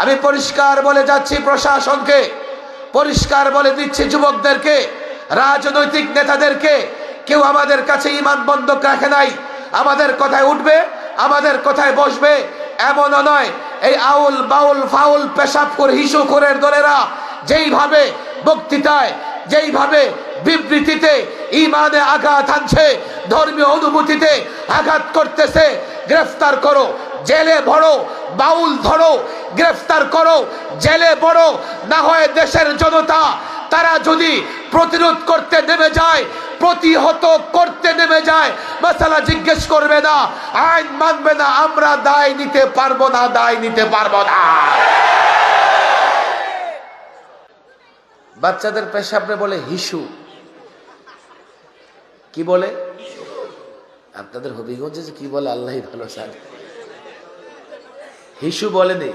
আমি পরিষ্কার বলে যাচ্ছি প্রশাসনকে, পরিষ্কার বলে দিচ্ছি যুবকদেরকে, রাজনৈতিক নেতাদেরকে, কেউ আমাদের কাছে ইমান বন্ধক রাখে নাই, আমাদের কথায় উঠবে, আমাদের কথায় বসবে, এমনও নয়, এই আউল বাউল ফাউল পেশাবপুর হিসুখুরের দলেরা যেইভাবে বক্তৃতায়, যেইভাবে বিবৃতিতে ইমানে আঘাত আনছে, ধর্মীয় অনুভূতিতে আঘাত করতেছে, গ্রেফতার করো জেলে ভরো, বাউল ধরো, গ্রেফতার করো, জেলে বড় না হয় দেশের জনতা, তারা যদি প্রতিরোধ করতে নেমে যায়, প্রতিহত করতে নেমে যায়, মশালা জিজ্ঞেস করবে না, আইন মানবে না, আমরা দায় নিতে পারব না, দায় নিতে পারব না। বাচ্চাদের পেশাবরে বলে হিসু। কি বলে? আপনাদের হবিগঞ্জে যে কি বলে আল্লাহ ভালো স্যার হিসু বলে বলেনি।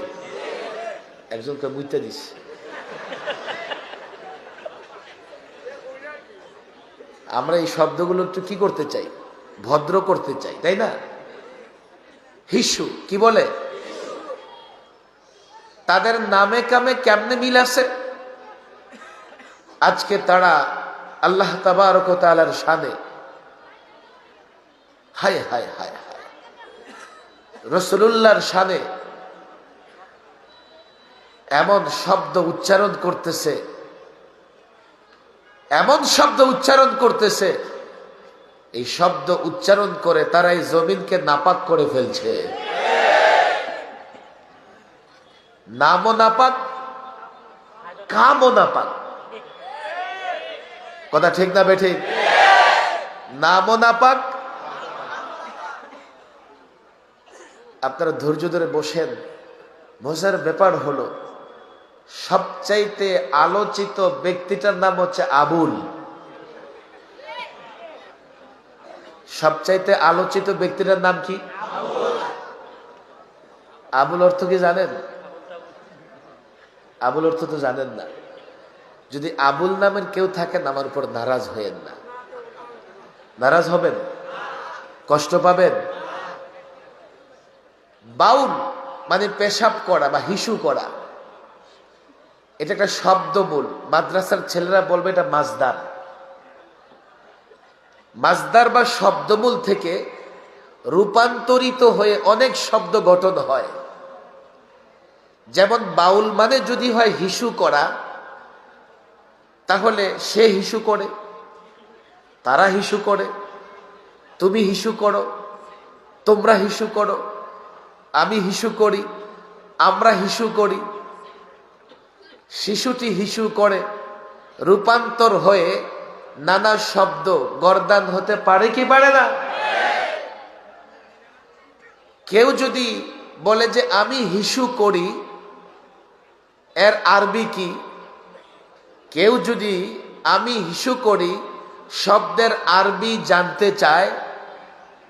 একজনকে বুঝতে দিস। আমরা এই শব্দগুলো একটু কি করতে চাই? ভদ্র করতে চাই, তাই না? হিসু, কি বলে? তাদের নামে কামে কেমনে মিল আছে? আজকে তারা আল্লাহ তাবারক তালার সানে হায় হায় হায় হায় রসুল্লাহর সানে এমন শব্দ উচ্চারণ করতেছে, এমন শব্দ উচ্চারণ করতেছে, এই শব্দ উচ্চারণ করে তারা এই জমিনকে নাপাক করে ফেলছে। নামও নাপাক, কামও নাপাক। কথা ঠিক না বেঠি? নামও নাপাক। আপনারা ধৈর্য ধরে বসেন। বোঝার ব্যাপার হলো সবচাইতে আলোচিত ব্যক্তিটার নাম হচ্ছে আবুল। সবচাইতে আলোচিত ব্যক্তিটার নাম কি? আবুল। অর্থ কি জানেন? আবুল অর্থ তো জানেন না। যদি আবুল নামের কেউ থাকেন, আমার উপর নারাজ হয়েন না। নারাজ হবেন? কষ্ট পাবেন? বাউল মানে পেশাব করা বা হিসু করা। এটা একটা শব্দমূল মাদ্রাসার ছেলেরা বলবে এটা মাজদার। মাজদার বা শব্দমূল থেকে রূপান্তরিত হয়ে অনেক শব্দ গঠন হয়। যেমন বাউল মানে যদি হয় হিসু করা, তাহলে সে হিসু করে, তারা হিসু করে, তুমি হিসু করো, তোমরা হিসু করো, আমি হিসু করি, আমরা হিসু করি। শিশুটি হিসু করে রূপান্তর হয়ে নানা শব্দ গরদান হতে পারে কি পারে না? কেউ যদি বলে যে আমি হিসু করি, এর আরবি কি? কেউ যদি আমি হিসু করি, শব্দের আরবি জানতে চায়,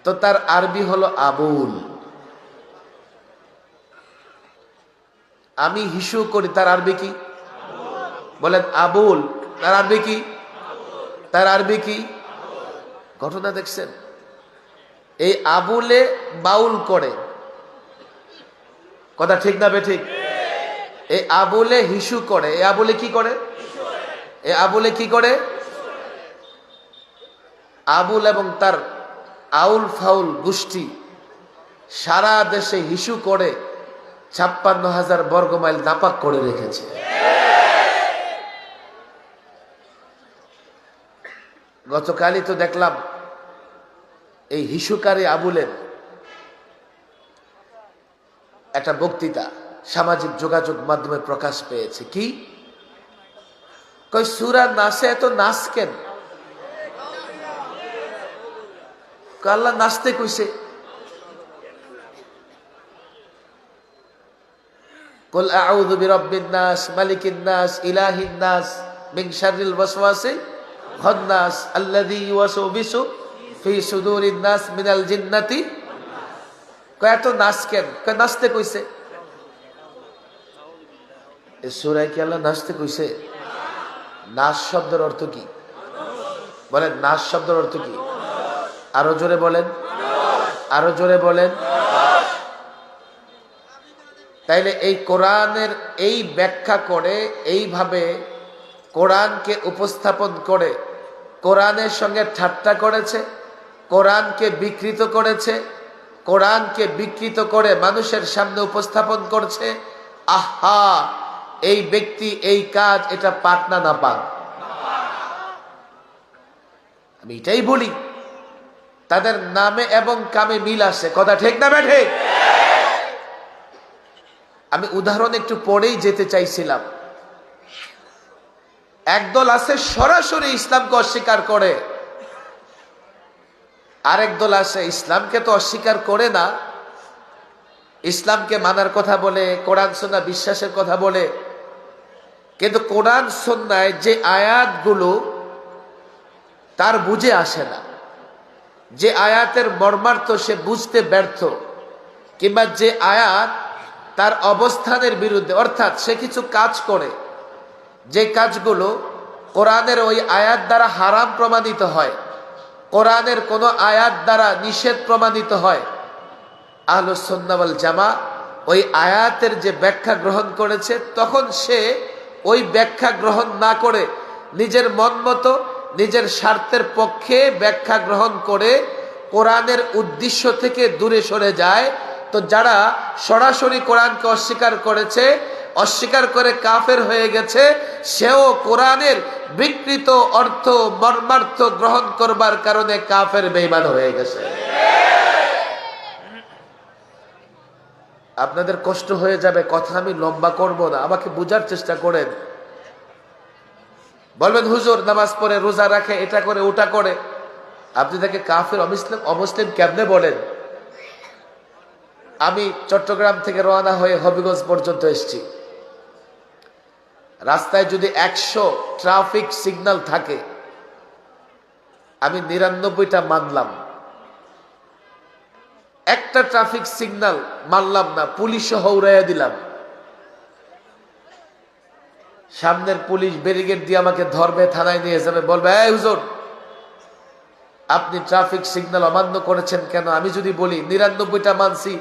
তো তার আরবি হলো আবুল। আমি হিসু করি, তার আরবি কি? বলেন আবুল, তার আরবি কি? তার আরবি কি? ঘটনা দেখছেন। এই আবুলে বাউল করে। কথা ঠিক না বে ঠিক এই আবুলে হিসু করে। এ আবুলে কি করে? এ আবুলে কি করে? আবুল এবং তার আউল ফাউল গোষ্ঠী সারা দেশে হিসু করে ছাপ্পান্ন হাজার বর্গ মাইল নাপাক করে রেখেছে। গতকালই তো দেখলাম এই হিসুকারী আবুলের একটা বক্তৃতা সামাজিক যোগাযোগ মাধ্যমে প্রকাশ পেয়েছে কি কই সুরা নাচে এত নাচ কেন আল্লাহ নাচতে কইছে قل أعوذ برب الناس ملك الناس إله الناس من شر الوسواس খন্নাস আল্লাদি ওয়াসু বিসু ফি সুদুর নাস মিনাল জিন্নাতি। কয়, এত নাচ কেন? কয়, নাচতে কইছে। সুরায় কি আল্লাহ নাচতে কইছে? নাস শব্দের অর্থ কি? বলেন, নাচ শব্দের অর্থ কি? আরও জোরে বলেন। আরও জোরে বলেন। তাইলে এই কোরআনের এই ব্যাখ্যা করে এইভাবে কোরআনকে উপস্থাপন করে, কোরআনের সঙ্গে ঠাট্টা করেছে, কোরআনকে বিকৃত করেছে, কোরআনকে বিকৃত করে মানুষের সামনে উপস্থাপন করছে, আহা, এই ব্যক্তি, এই কাজ, এটা পাক না না পাক আমি এটাই বলি, তাদের নামে এবং কামে মিল আসে কথা ঠিক না ব্যাঠে? আমি উদাহরণ একটু পরেই যেতে চাইছিলাম। একদল আছে সরাসরি ইসলামকে অস্বীকার করে। আরেক দল আছে ইসলামকে তো অস্বীকার করে না। ইসলামকে মানার কথা বলে, কোরআন সন্না বিশ্বাসের কথা বলে। কিন্তু কোরআন সন্ন্যায় যে আয়াতগুলো তার বুঝে আসে না। যে আয়াতের মর্মার্থ সে বুঝতে ব্যর্থ, কিংবা যে আয়াত তার অবস্থানের বিরুদ্ধে, অর্থাৎ সে কিছু কাজ করে। যে কাজগুলো কোরআনের ওই আয়াত দ্বারা হারাম প্রমাণিত হয়, কোরআনের কোনো আয়াত দ্বারা নিষেধ প্রমাণিত হয় আহলুসন্নাবল জামা ওই আয়াতের যে ব্যাখ্যা গ্রহণ করেছে, তখন সে ওই ব্যাখ্যা গ্রহণ না করে নিজের মন মতো নিজের স্বার্থের পক্ষে ব্যাখ্যা গ্রহণ করে কোরআনের উদ্দেশ্য থেকে দূরে সরে যায়। তো যারা সরাসরি কোরআনকে অস্বীকার করেছে অস্বীকার করে কাফের হয়ে গেছে, সেও কোরআনের বিকৃত অর্থ, মর্মার্থ গ্রহণ করবার কারণে কাফের বেইমান হয়ে গেছে। আপনাদের কষ্ট হয়ে যাবে, কথা আমি লম্বা করব না, আমাকে বুঝার চেষ্টা করেন। বলবেন, হুজুর, নামাজ পড়ে, রোজা রাখে, এটা করে, ওটা করে। আপনি তাকে কাফের, অমুসলিম অমুসলিম কেমনে বলেন? আমি চট্টগ্রাম থেকে রওনা হয়ে হবিগঞ্জ পর্যন্ত এসেছি। রাস্তায় যদি একশো ট্রাফিক সিগন্যাল থাকে, আমি নিরানব্বইটা মানলাম। একটা ট্রাফিক সিগনাল মানলাম না, পুলিশ হৌরাইয়া দিলাম। সামনের পুলিশ ব্যারিগেড দিয়ে আমাকে ধরবে, থানায় নিয়ে যাবে, বলবে, এই হুজুর, আপনি ট্রাফিক সিগন্যাল অমান্য করেছেন কেন? আমি যদি বলি, নিরানব্বইটা মানছি,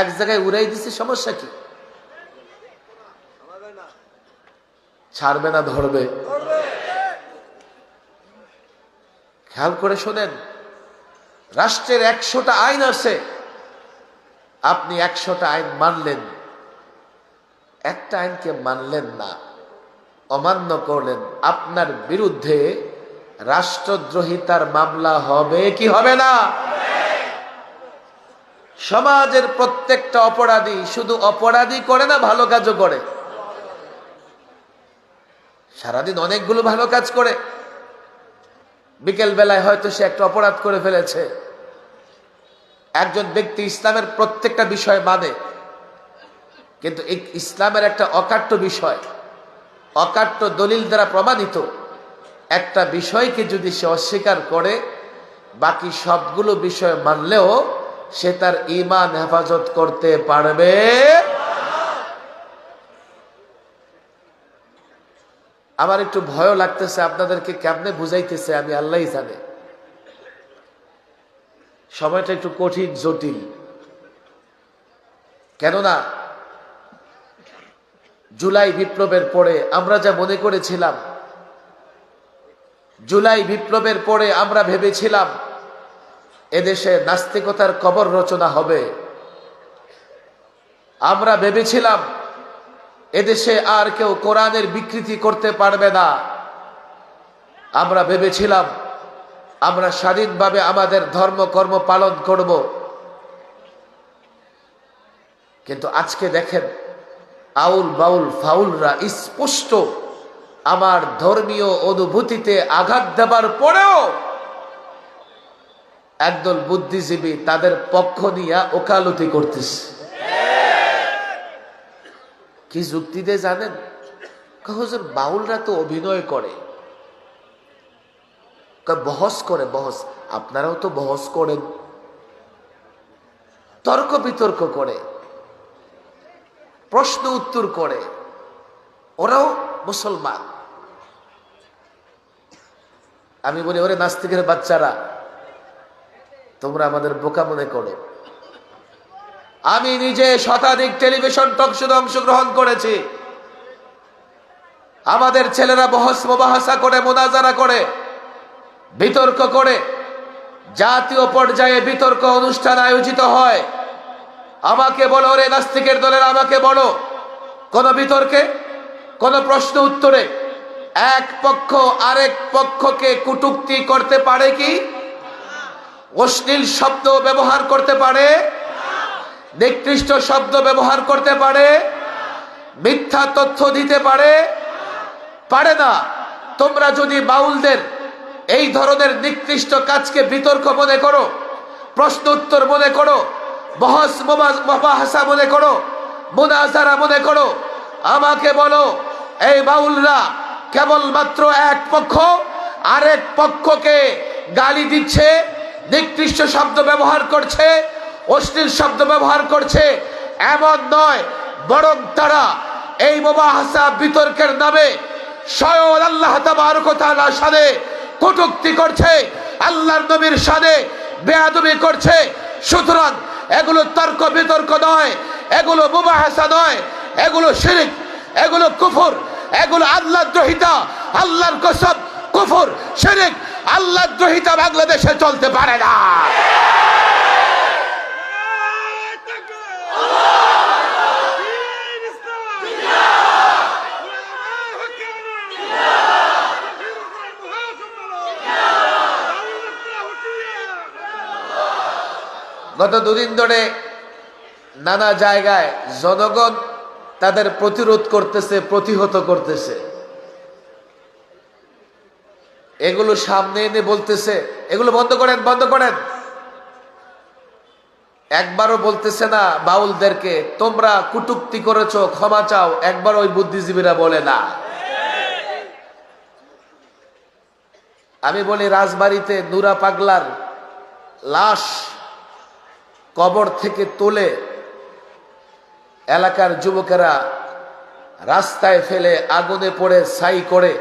এক জায়গায় উড়াই দিছি, সমস্যা কি? ছাড়বে না ধরবে। খেয়াল করে শোনেন রাষ্ট্রের একশোটা আইন আছে। আপনি একশোটা আইন মানলেন। একটা আইনকে মানলেন না অমান্য করলেন। আপনার বিরুদ্ধে রাষ্ট্রদ্রোহিতার মামলা হবে কি হবে না? সমাজের প্রত্যেকটা অপরাধী শুধু অপরাধী করে না ভালো কাজও করে। সারাদিন অনেকগুলো ভালো কাজ করে। বিকেল বেলায় হয়তো সে একটা অপরাধ করে ফেলেছে। একজন ব্যক্তি ইসলামের প্রত্যেকটা বিষয় মানে কিন্তু ইসলামের একটা অকাট্য বিষয়, অকাট্য দলিল দ্বারা প্রমাণিত। একটা বিষয়কে যদি সে অস্বীকার করে, বাকি সবগুলো বিষয় মানলেও সে তার ইমান হেফাজত করতে পারবে। আমার একটু ভয় লাগতেছে, আপনাদেরকে কেমনে বুঝাইতেছে আমি আল্লাহ জানে। সময়টা একটু কঠিন, জটিল। কেননা, জুলাই বিপ্লবের পরে আমরা যা মনে করেছিলাম, জুলাই বিপ্লবের পরে আমরা ভেবেছিলাম, এদেশে নাস্তিকতার কবর রচনা হবে। আমরা ভেবেছিলাম এদেশে আর কেউ কোরআনের বিকৃতি করতে পারবে না। আমরা ভেবেছিলাম, আমরা স্বাধীনভাবে আমাদের ধর্ম, কর্ম পালন করব। কিন্তু আজকে দেখেন, আউল বাউল ফাউলরা স্পষ্ট আমার ধর্মীয় অনুভূতিতে আঘাত দেবার পরেও একদল বুদ্ধিজীবী তাদের পক্ষ নিয়ে ওকালতি করতেছে। কি যুক্তি দিয়ে জানেন? হুজুর বাউলরা তো অভিনয় করে। বহস করে, বহস। আপনারাও তো বহস করেন। তর্ক বিতর্ক করে। প্রশ্ন উত্তর করে। ওরাও মুসলমান। আমি বলি, ওরে নাস্তিকের বাচ্চারা, তোমরা আমাদের বোকা মনে করো। আমি নিজে শতাধিক টেলিভিশন টকশোতে অংশগ্রহণ করেছি। আমাদের ছেলেরা বহস মোবাহাসা করে, মোনাজারা করে, বিতর্ক করে, জাতীয় পর্যায়ে বিতর্ক অনুষ্ঠান আয়োজিত হয়। আমাকে বলো রে নাস্তিকের দলের আমাকে বলো, কোন বিতর্কে, কোন প্রশ্ন উত্তরে এক পক্ষ আরেক পক্ষকে কুটুক্তি করতে পারে কি? অশ্লীল শব্দ ব্যবহার করতে পারে? নিকৃষ্ট শব্দ ব্যবহার করতে পারে, মিথ্যা তথ্য দিতে পারে পারে না। তোমরা যদি বাউলদের এই ধরনের নিকৃষ্ট কাজকে বিতর্ক মনে করো প্রশ্ন উত্তর মনে করো, বহস মহাসা মনে করো, মুনাজারা মনে করো, আমাকে বলো, এই বাউলরা কেবলমাত্র এক পক্ষ, আরেক পক্ষকে গালি দিচ্ছে, নিকৃষ্ট শব্দ ব্যবহার করছে অশ্লীল শব্দ ব্যবহার করছে। এমন নয়, বরং তারা এই মোবাহাসা বিতর্কের নামে স্বয়ং আল্লাহ তাবারকতালার সাথে কটুক্তি করছে, আল্লাহর নবীর সাথে বেয়াদবি করছে। সুতরাং এগুলো তর্ক বিতর্ক নয়, এগুলো মুবাহাসা নয়, এগুলো শিরিক, এগুলো কুফর, এগুলো আল্লাহ দ্রোহিতা, আল্লাহর কসব, কুফর, শিরিক আল্লাহ দ্রোহিতা বাংলাদেশে চলতে পারে না। গত দুদিন ধরে নানা জায়গায় জনগণ তাদের প্রতিরোধ করতেছে, প্রতিহত করতেছে। এগুলো সামনে এনে বলতেছে, এগুলো বন্ধ করেন বন্ধ করেন। একবারও বলতেছে না বাউলদেরকে, তোমরা কুটুক্তি করেছ, ক্ষমা চাও। একবার ওই বুদ্ধিজীবীরা বলে না। আমি বলি, রাজবাড়িতে নুরা পাগলার লাশ কবর থেকে তোলে এলাকার যুবকেরা রাস্তায় ফেলে আগুনে পড়ে, ছাই করে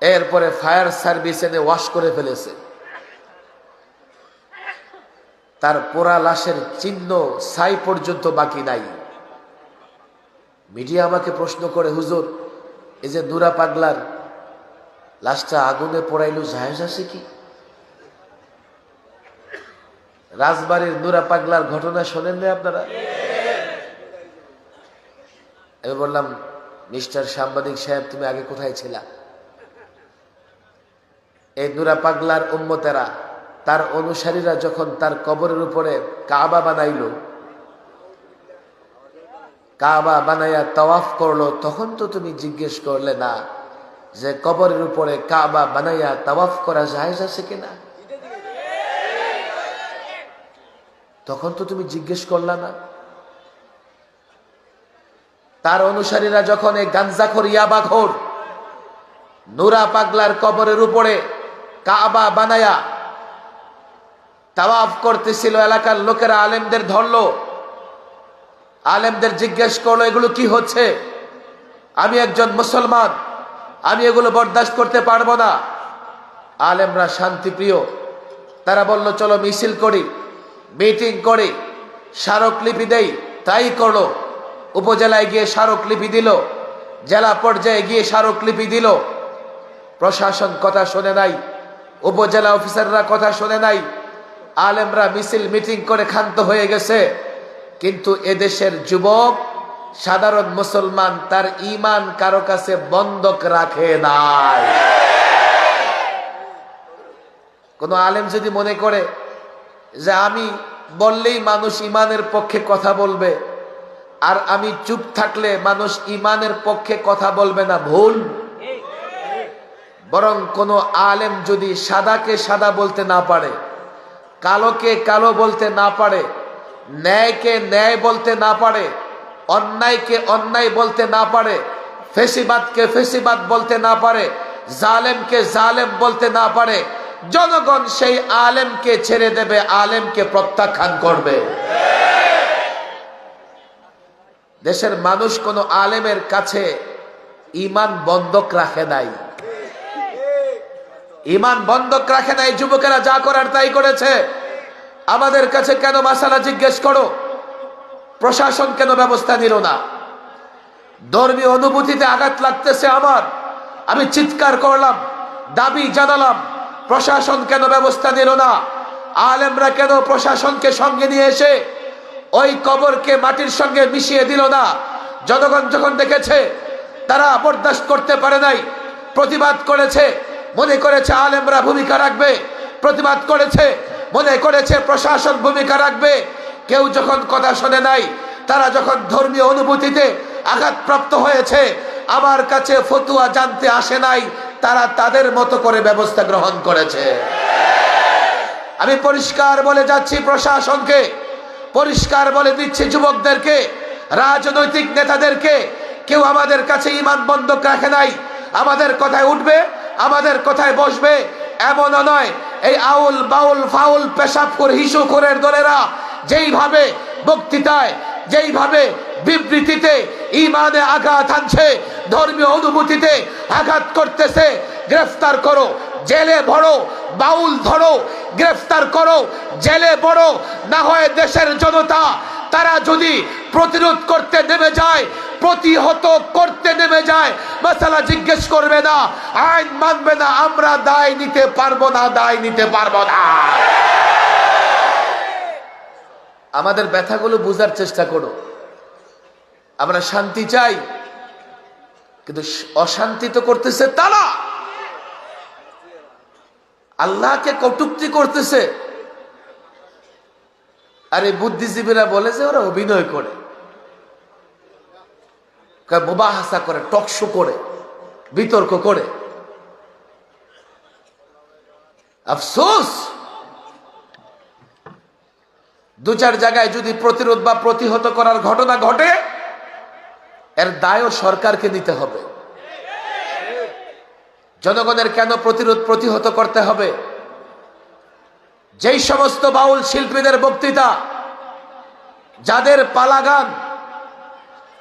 এরপরে ফায়ার সার্ভিস এনে ওয়াশ করে ফেলেছে। তার পোড়া লাশের চিহ্ন ছাই পর্যন্ত বাকি নাই। মিডিয়া আমাকে প্রশ্ন করে, হুজুর, এই যে নুরা পাগলার লাশটা আগুনে পড়াইলো জাহেজ আছে কি? রাজবাড়ির নুরা পাগলার ঘটনা শোনেন না আপনারা? আমি বললাম, মিস্টার সাংবাদিক সাহেব, তুমি আগে কোথায় ছিলা? এই নুরা পাগলার উম্মতেরা তার অনুসারীরা যখন তার কবরের উপরে কাবা বানাইল, কাবা বানাইয়া তওয়াফ করল, তখন তো তুমি জিজ্ঞেস করলে না যে কবরের উপরে কাবা বানাইয়া তওয়াফ করা জায়েজ আছে কিনা? তখন তো তুমি জিজ্ঞেস করলা না। তার অনুসারীরা যখন এই গাঞ্জাখর ইয়াবাখর, নুরা পাগলার কবরের উপরে কাবা বানায়া তাওয়াফ করতেছিল এলাকার লোকেরা আলেমদের ধরলো। আলেমদের জিজ্ঞেস করল, এগুলো কি হচ্ছে? আমি একজন মুসলমান, আমি এগুলো বরদাস্ত করতে পারব না। আলেমরা শান্তিপ্রিয়। তারা বলল, চলো মিছিল করি, মিটিং করে, স্মারকলিপি দেই। তাই করল। উপজেলায় গিয়ে স্মারকলিপি দিল, জেলা পর্যায়ে গিয়ে স্মারকলিপি দিল। প্রশাসন কথা শোনে নাই, উপজেলা অফিসাররা কথা শোনে নাই আলেমরা মিছিল মিটিং করে ক্ষান্ত হয়ে গেছে। কিন্তু এদেশের যুবক, সাধারণ মুসলমান তার ইমান কারও কাছে বন্ধক রাখে নাই। কোন আলেম যদি মনে করে যে আমি বললেই মানুষ ইমানের পক্ষে কথা বলবে, আর আমি চুপ থাকলে মানুষ ইমানের পক্ষে কথা বলবে না, ভুল। বরং কোন আলেম যদি সাদাকে সাদা বলতে না পারে কালোকে কালো বলতে না পারে, ন্যায়কে ন্যায় বলতে না পারে, অন্যায়কে অন্যায় বলতে না পারে, ফেসিবাদকে ফেসিবাদ বলতে না পারে, জালেমকে জালেম বলতে না পারে, জনগণ সেই আলেমকে ছেড়ে দেবে, আলেমকে প্রত্যাখ্যান করবে। দেশের মানুষ কোন আলেমের কাছে ইমান বন্ধক রাখে নাই। ইমান বন্ধক রাখে নাই, যুবকেরা যা করার তাই করেছে। আমাদের কাছে কেন মাসালা জিজ্ঞেস করো? প্রশাসন কেন ব্যবস্থা নিল না? ধর্মীয় অনুভূতিতে আঘাত লাগতেছে আমার। আমি চিৎকার করলাম, দাবি জানালাম, প্রশাসন কেন ব্যবস্থা নিল না? আলেমরা কেন প্রশাসনকে সঙ্গে নিয়ে এসে ওই কবরকে মাটির সঙ্গে মিশিয়ে দিল না? জনগণ যখন দেখেছে, তারা বরদাস্ত করতে পারে নাই, প্রতিবাদ করেছে মনে করেছে আলেমরা ভূমিকা রাখবে, প্রতিবাদ করেছে, মনে করেছে প্রশাসন ভূমিকা রাখবে। কেউ যখন কথা শোনে নাই, তারা যখন ধর্মীয় অনুভূতিতে আঘাতপ্রাপ্ত হয়েছে, আমার কাছে ফতুয়া জানতে আসে নাই, তারা তাদের মতো করে ব্যবস্থা গ্রহণ করেছে। আমি পরিষ্কার বলে যাচ্ছি প্রশাসনকে, পরিষ্কার বলে দিচ্ছি যুবকদেরকে, রাজনৈতিক নেতাদেরকে, কেউ আমাদের কাছে ইমান বন্ধক রাখে নাই, আমাদের কথায় উঠবে আমাদের কথায় বসবে এমনও নয়। এই আউল বাউল ফাউল পেশাব করে হিসু করের দলেরা যেইভাবে বক্তৃতায়, যেইভাবে বিবৃতিতে ইমানে আঘাত আনছে, ধর্মীয় অনুভূতিতে আঘাত করতেছে, গ্রেফতার করো, জেলে ভরো, বাউল ধরো, গ্রেফতার করো, জেলে বড় না হয় দেশের জনতা তারা যদি প্রতিরোধ করতে নেমে যায়, প্রতিহত করতে নেমে যায় মশালা জিজ্ঞেস করবে না, আইন মানবে না, আমরা দায় নিতে পারব না, দায় নিতে পারব না। আমাদের ব্যথাগুলো বোঝার চেষ্টা করো। আমরা শান্তি চাই, কিন্তু অশান্তি তো করতেছে তারা। আল্লাহকে কটুক্তি করতেছে। আর এই বুদ্ধিজীবীরা বলে যে ওরা অভিনয় করে। মুবাহাসা করে টকশো করে, বিতর্ক করে। আফসোস! দু চার জায়গায় যদি প্রতিরোধ বা প্রতিহত করার ঘটনা ঘটে, এর দায়ও সরকারকে নিতে হবে। জনগণের কেন প্রতিরোধ প্রতিহত করতে হবে? যেই সমস্ত বাউল শিল্পীদের বক্তৃতা, যাদের পালাগান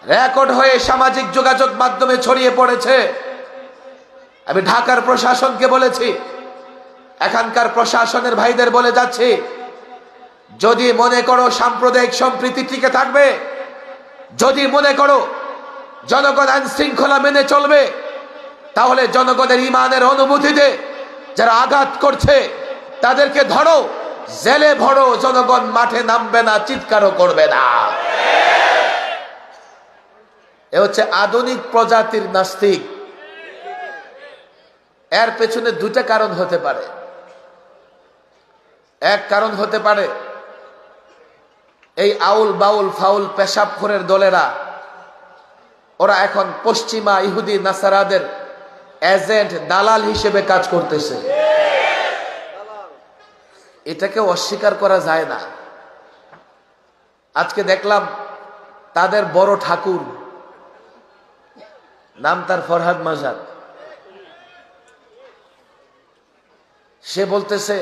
রেকর্ড হয়ে সামাজিক যোগাযোগ মাধ্যমে ছড়িয়ে পড়েছে, আমি ঢাকার প্রশাসনকে বলেছি, এখানকার প্রশাসনের ভাইদের বলে যাচ্ছি, যদি মনে করো সাম্প্রদায়িক সম্প্রীতি টিকে থাকবে, যদি মনে করো জনগণ আইন শৃঙ্খলা মেনে চলবে, তাহলে জনগণের ইমানের অনুভূতিতে যারা আঘাত করছে তাদেরকে ধরো, জেলে ভরো, জনগণ মাঠে নামবে না, চিৎকারও করবে না। এ হচ্ছে আধুনিক প্রজাতির নাস্তিক। এর পেছনে দুটা কারণ হতে পারে। এক কারণ হতে পারে, এই আউল বাউল ফাউল পেশাবখোরের দলেরা, ওরা এখন পশ্চিমা ইহুদি, নাসারাদের এজেন্ট, দালাল হিসেবে কাজ করতেছে। এটাকে অস্বীকার করা যায় না। আজকে দেখলাম তাদের বড় ঠাকুর, নাম তার ফরহাদ মাজার। সে বলতেছে,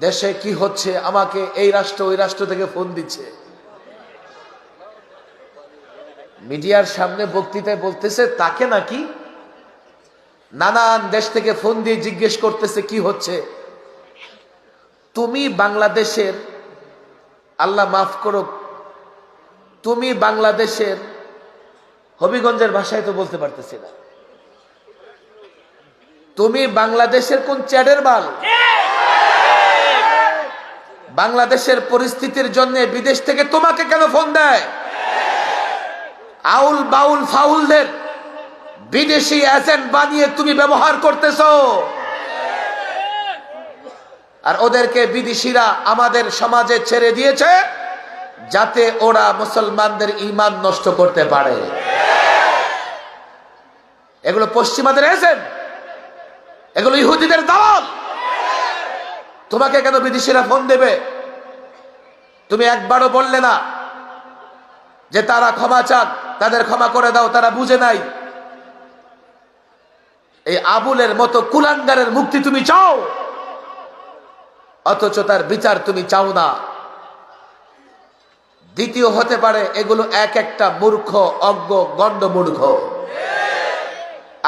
দেশে কি হচ্ছে? আমাকে এই রাষ্ট্র, ওই রাষ্ট্র থেকে ফোন দিচ্ছে। মিডিয়ার সামনে বক্তৃতায় বলতেছে, তাকে নাকি নানান দেশ থেকে ফোন দিয়ে জিজ্ঞেস করতেছে কি হচ্ছে? তুমি বাংলাদেশের, আল্লাহ মাফ করো তুমি বাংলাদেশের হবিগঞ্জের ভাষায় তো বলতে পারতেছি না। তুমি বাংলাদেশের কোন চ্যাডের বাল বাংলাদেশের পরিস্থিতির জন্য বিদেশ থেকে তোমাকে কেন ফোন দেয়? আউল বাউল ফাউলদের বিদেশি এজেন্ট বানিয়ে তুমি ব্যবহার করতেছ। আর ওদেরকে বিদেশিরা আমাদের সমাজে ছেড়ে দিয়েছে যাতে ওরা মুসলমানদের ইমান নষ্ট করতে পারে। এগুলো পশ্চিমাদের এজেন্ট। এগুলো ইহুদিদের দল তোমাকে কেন বিদেশিরা ফোন দেবে? তুমি একবারও বললে না যে তারা ক্ষমা চান, তাদের ক্ষমা করে দাও, তারা বুঝে নাই। এই আবুলের মতো কুলাঙ্গারের মুক্তি তুমি চাও? অথচ তার বিচার তুমি চাও না। দ্বিতীয় হতে পারে এগুলো এক একটা মূর্খ, অজ্ঞ, গণ্ড মূর্খ।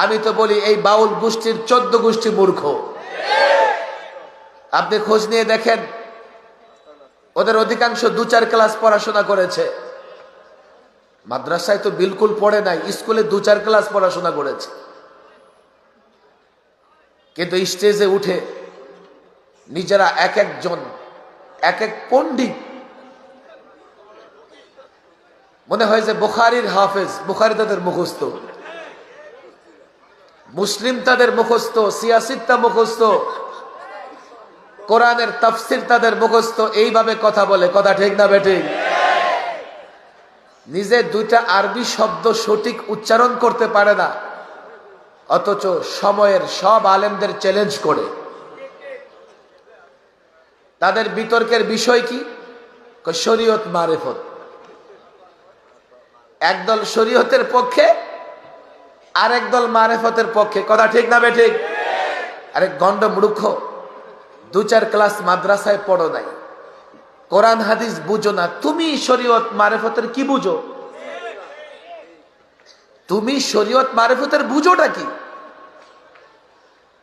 আমি তো বলি এই বাউল গোষ্ঠীর চোদ্দ গোষ্ঠী মূর্খ। আপনি খোঁজ নিয়ে দেখেন, ওদের অধিকাংশ দু চার ক্লাস পড়াশোনা করেছে। মাদ্রাসায় তো বিলকুল পড়ে নাই, স্কুলে দু চার ক্লাস পড়াশোনা করেছে। কিন্তু স্টেজে উঠে নিজেরা এক একজন, এক এক পণ্ডিত। মনে হয় যে বুখারির হাফেজ, বুখারি তাদের মুখস্থ। মুসলিম তাদের মুখস্থ সিয়াসিত্তা মুখস্থ। কোরআনের তাফসির তাদের মুখস্থ, এইভাবে কথা বলে। কথা ঠিক না বেঠিক নিজে দুইটা আরবি শব্দ সঠিক উচ্চারণ করতে পারে না, অথচ সময়ের সব আলেমদের চ্যালেঞ্জ করে। তাদের বিতর্কের বিষয় কি? শরীয়ত মারেফত। একদল শরীয়তের পক্ষে আর একদল মারেফতের পক্ষে। কথা ঠিক না বেঠিক আরে গন্ড মূর্খ, দু চার ক্লাস মাদ্রাসায় পড়ো নাই। কোরআন, হাদিস বুঝো না। তুমি শরীয়ত মারেফতের কি বুঝো? তুমি শরীয়ত মারেফতের বুঝোটা কি?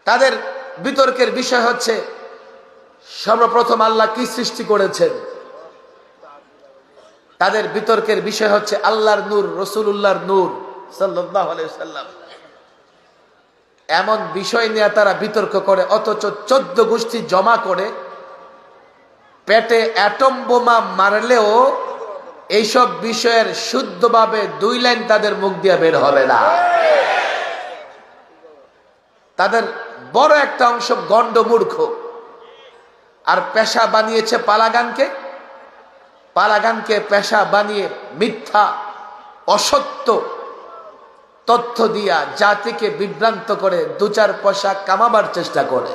তাদের বিতর্কের বিষয় হচ্ছে সর্বপ্রথম আল্লাহ কি সৃষ্টি করেছেন? তাদের বিতর্কের বিষয় হচ্ছে আল্লাহর নূর রসুল্লাহর নূর সাল্লাম এমন বিষয় নিয়ে তারা বিতর্ক করে, অথচ চোদ্দ গোষ্ঠী জমা করে, পেটে অ্যাটম বোমা মারলেও এইসব বিষয়ের শুদ্ধভাবে দুই লাইন তাদের মুখ দিয়ে বের হবে না। তাদের বড় একটা অংশ গণ্ড মূর্খ আর পেশা বানিয়েছে পালাগানকে? পালাগানকে পেশা বানিয়ে মিথ্যা, অসত্য তথ্য দিয়া জাতিকে বিভ্রান্ত করে দু চার পয়সা কামাবার চেষ্টা করে।